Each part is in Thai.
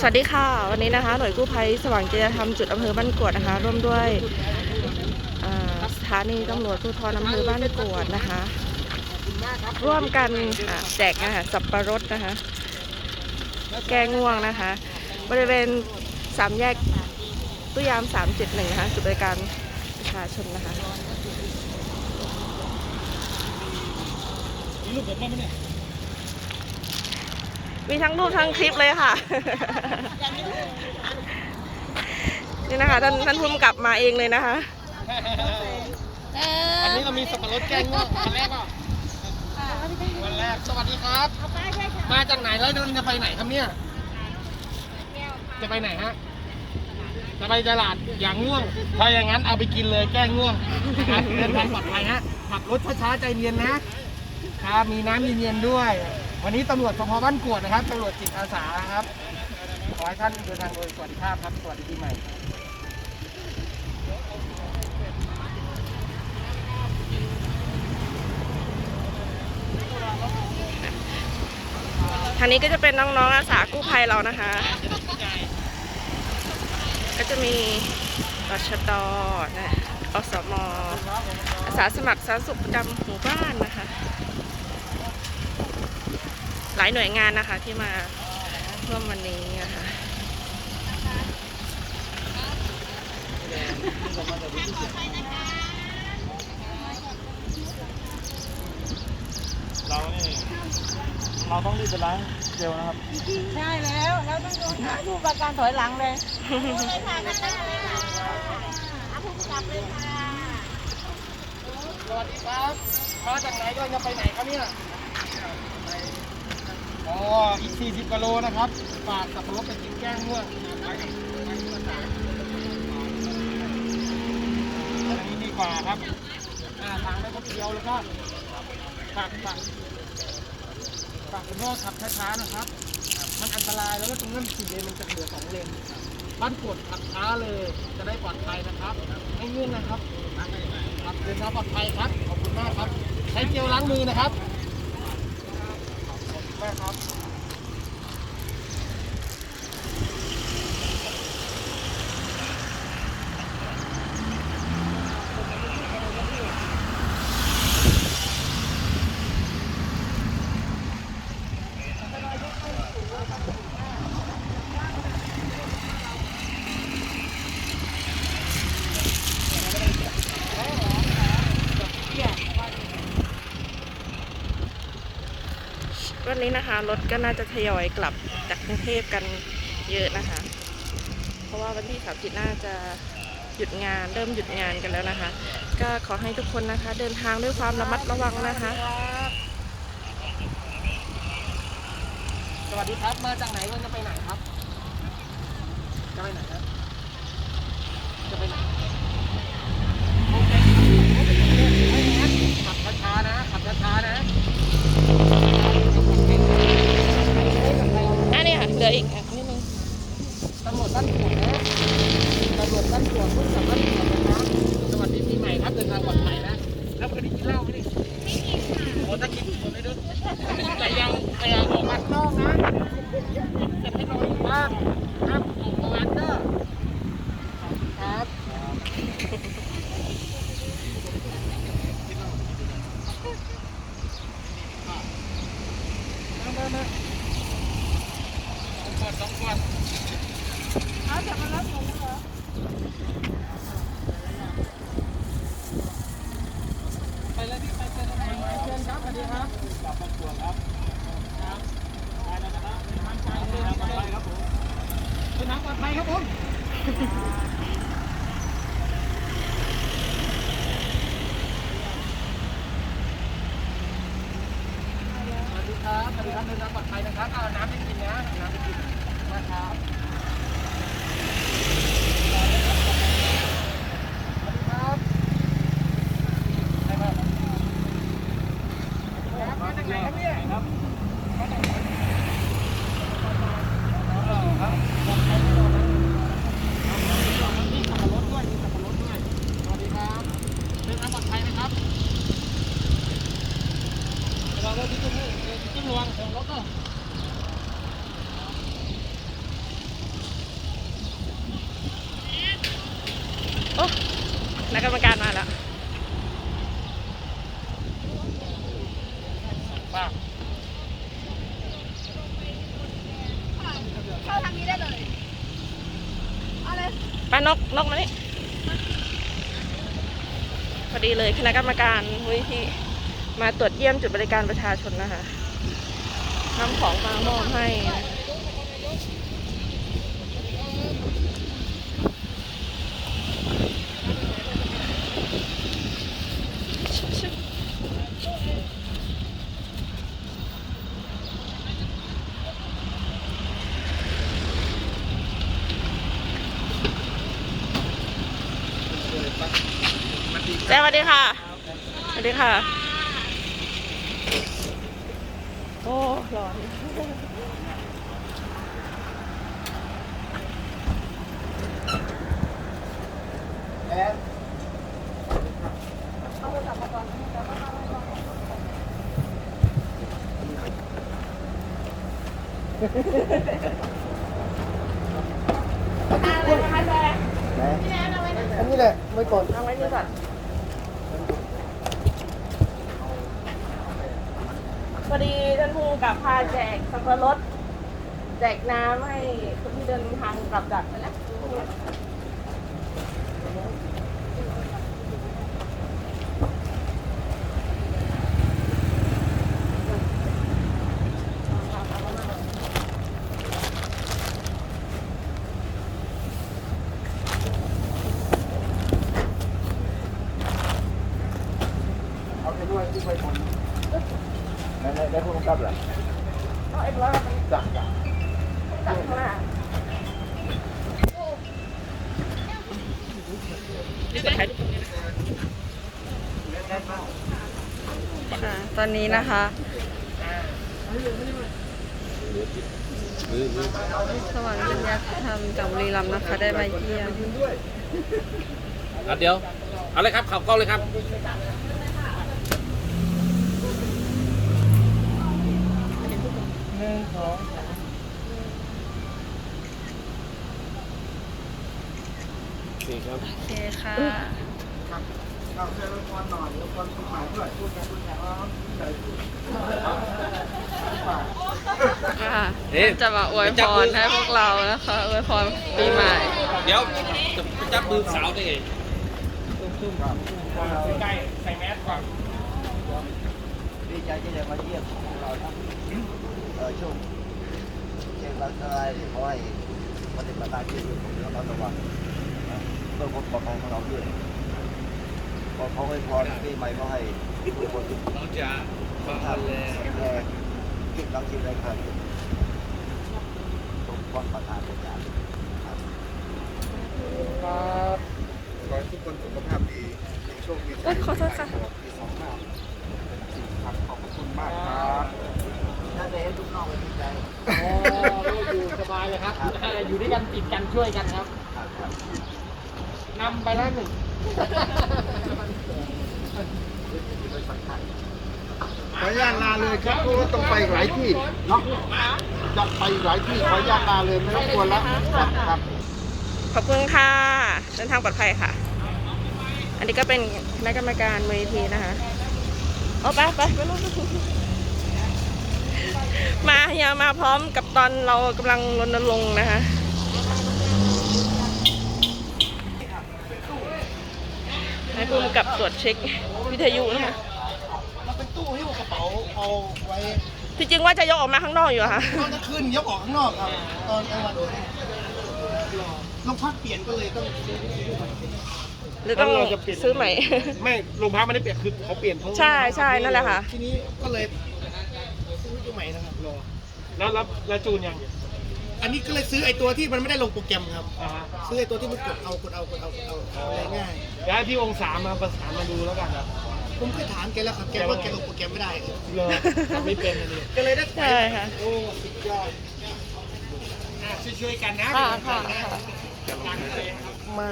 สวัสดีค่ะ วันนี้นะคะ หน่วยกู้ภัยสว่างจริยธรรมจุดอำเภอบ้านกวดนะคะ ร่วมด้วยสถานีตำรวจภูธรอำเภอบ้านกวดนะคะ ร่วมกันแจกอาหารสับปะรดนะคะ แก้ง่วงนะคะ บริเวณสามแยกตู้ยาม 371 นะคะจุดบริการประชาชนนะคะมีรูปผมบ้างไหมเนี่ย มีทั้งรูปทั้งคลิปเลยค่ะ นี่นะคะท่านท่านผู้กำกับมาเองเลยนะคะ อันนี้เรามีสับปะรดแกงง่วงวันแรกเปล่าวันแรก สวัสดีครับ มาจากไหนแล้วเดินจะไปไหนครับเนี่ย จะไปไหนฮะ จะไปตลาดอย่างง่วง ถ้าอย่างนั้นเอาไปกินเลยแก้ง่วงเดินทางปลอดภัยฮะขับรถช้าๆใจเย็นนะ ครับ มีน้ำเย็นๆด้วย วันนี้ตำรวจสพบ้านกวดนะครับตำรวจจิตอาสาครับ ขอให้ท่านเดินทางโดยสวัสดิภาพครับ สวัสดีปีใหม่ทางนี้ก็จะเป็นน้องๆอาสากู้ภัยเรานะคะ ก็จะมีตชดนะอสมอาสาสมัครสาธารณสุขประจำหมู่บ้านนะคะ หลายหน่วยงานนะคะที่มาร่วมวันนี้นะคะเรานี่เราต้องรีบไปล้างเจลนะครับ ใช่แล้วเราต้องดูดูประการถอยหลังเลยสวัสดีครับมาจากไหนก็จะไปไหนครับเนี่ย อ๋ออีก 40กิโลนะครับฝากสับปะรดไปกินแก้งง่วงอันนี้ดีกว่าครับอ่าทางได้คนเดียวแล้วก็ฝากฝากฝากคุณพ่อขับช้าๆนะครับ มันอันตรายแล้วก็ตรงนั้นสี่เลนมันจะเหลือสองเลนบ้านกดขับช้าเลยจะได้ปลอดภัยนะครับไม่เงื่อนนะครับครับเดินทางปลอดภัยครับขอบคุณมากครับ ใช้เจลล้างมือนะครับ มากครับ วันนี้นะคะ รถก็น่าจะทยอยกลับจากกรุงเทพกันเยอะนะคะ เพราะว่าวันที่สามสิบน่าจะหยุดงานเริ่มหยุดงานกันแล้วนะคะ ก็ขอให้ทุกคนนะคะ เดินทางด้วยความระมัดระวังนะคะ สวัสดีครับ มาจากไหนวันจะไปไหนครับ จะไปไหนครับจะไปไหนโอเคไม่งั้นขับช้าๆนะ ขับช้าๆนะ อันนี้ค่ะ เหลืออีกอะนิดนึงตำรวจบ้านสวนนะตำรวจบ้านสวนพุ่งกับบ้านสวนนะครับสวัสดีปีใหม่ครับเดินทางปลอดภัยนะ แล้วเคยได้กินเหล้าไหมนี่ไม่กินค่ะโอ้ถ้ากินผมไม่รู้อแต่ยังแต่ยังออกมาข้างนอกนะจะให้นอนอยู่บ้านห้ามออกมานเด้อครับมามามาสองขวดสองขวด เอาจะมารับผมเหรอ ไปเลยพี่ไปเชิญไปเชิญครับสวัสดีครับกลับมาตรวจครับครับไปแล้ว นะครับใจเลยครับไปครับผมเป็นทางปลอดภัยครับผมสวัสดีครับสวัสดีครับเดินทางปลอดภัยนะครับเอาน้ำให้กินนะน้ำให้กินนะครับสวัสดีครับใครมา ครับมาจากไหนครับเนี่ยครับมาจากไหนครับบอกใครไม่รอนะมีสับปะรดด้วยมีสับปะรดด้วย สวัสดีครับเดินทางปลอดภัยนะครับระวังรถที่ตุ้มนี่ตุ้มระวังของรถก็ นักกรรมการมาแล้ว ป้า เข้าทางนี้ได้เลยเอาเลย ป้า นกนกมานี่พอดีเลยคณะกรรมการมูลนิธิมาตรวจเยี่ยมจุดบริการประชาชนนะคะนำของมามอบให้ สวัสดีค่ะ สวัสดีค่ะ โอ้ร้อนอันนี้แหละไม่ก่อนเอาไว้นี่ก่อน พอดีท่านผู้กำกับพาแจกสับปะรดแจกน้ำให้คนที่เดินทางกลับจากนั่นและเอาไปด้วยที่ไปคน ได้ได้ได้ผู้กำกับเหรอเอาไอ้ร้อยมันจักจักตัดข้างหน้านี่จะถ่ายรูปตรงนี้ค่ะตอนนี้นะคะสว่างปัญญาธรรมจากบุรีรัมย์นะคะได้มาเยี่ยมอะเดี๋ยว เอาเลยครับขับกล้องเลยครับ สี่ครับโอเคค่ะเอาเชิญพรหน่อยแล้วพรคุณหมายด้วยพูดกันพูดกันว่าใจพูดค่ะจะมาอวยพรให้พวกเรานะคะอวยพรปีใหม่ เดี๋ยวจะไปจับมือสาวได้ไงใกล้ใส่แมสก่อนดีใจที่ได้มาเยี่ยมของเราทั้งเอ่อ ช่วงเชียงรายอะไรขอให้ปฏิบัติหน้าที่ด้วยความระมัดระวังเพื่อความปลอดภัยของเราด้วยขอเขาให้พรปีใหม่ก็ให้ทุกคนทุกเราจะท่านแข็งแรงคิดรังคิดอะไรครับสมความปรารถนาทุกอย่างครับขอให้ทุกคนสุขภาพดีมีโชคมีเอ้ขอโทษค่ะ มีสองมากครับขอบคุณมากครับ ถ้าได้เห็นลูกน้องก็ดีใจ โอ้อยู่สบายเลยครับ อยู่ด้วย กันติดกันช่วยกันครับครับครับนำไปแล้วหนึ่งขออนุญาตลาเลยครับเพราะว่าต้องไปอีกหลายที่เนาะจะไปอีกหลายที่ขออนุญาตลาเลยไม่รบกวนแล้วครับครับขอบคุณค่ะเดินทางปลอดภัยค่ะ อันนี้ก็เป็นคณะกรรมการมูลนิธินะคะเอาไปไปไปลูกมาเฮียมาพร้อมกับตอนเรากำลังรณรงค์นะคะ ให้ภูมิกับตรวจเช็ควิทยุนะคะมันเป็นตู้หิ้วกระเป๋าเอาไว้ที่จริงว่าจะยกออกมาข้างนอกอยู่อะค่ะตอนกลางคืนยกออกข้างนอกครับ ตอนกลางวันลงพักเปลี่ยนก็เลยต้องซื้อวิทยุใหม่หรือต้องซื้อใหม่ ไม่โรงพักไม่ได้เปลี่ยนคือเขาเปลี่ยนเพราะใช่ใช่นั่นแหละค่ะ ทีนี้ก็เลยซื้อวิทยุใหม่นะครับรอแล้วรับแล้วจูนยัง อันนี้ก็เลยซื้อไอ้ตัวที่มันไม่ได้ลงโปรแกรมครับ อ่าซื้อไอ้ตัวที่มันกดเอากดเอากดเอากดเอาอะไรง่ายเดี๋ยวให้พี่องศามาประสานมาดูแล้วกันครับ ผมเคยถามแกแล้วครับแกว่าแกลงโปรแกรมไม่ได้ครับเลยทำไม่เป็นอันนี้ก็เลยได้ใช่ค่ะ โอ้สุดยอดช่วยๆกันนะค่ะค่ะค่ะไม่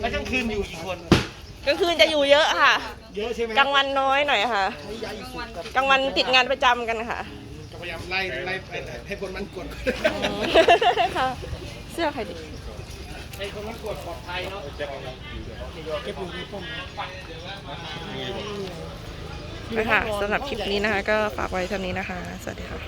แล้วกลางคืนอยู่กี่คน กลางคืนจะอยู่เยอะค่ะ เยอะใช่ไหมกลางวันน้อยหน่อยค่ะ ใช้ยาอีกสุดครับกลางวันติดงานประจำกันค่ะก็ พยายามไล่ไล่ให้คนมันกดค่ะเสื้อใครดิในคนนั้นกดปลอดภัยเนาะเก็บอยู่ที่ผมนะคะสำหรับคลิปนี้นะคะ ก็ฝากไว้เท่านี้นะคะ สวัสดีค่ะ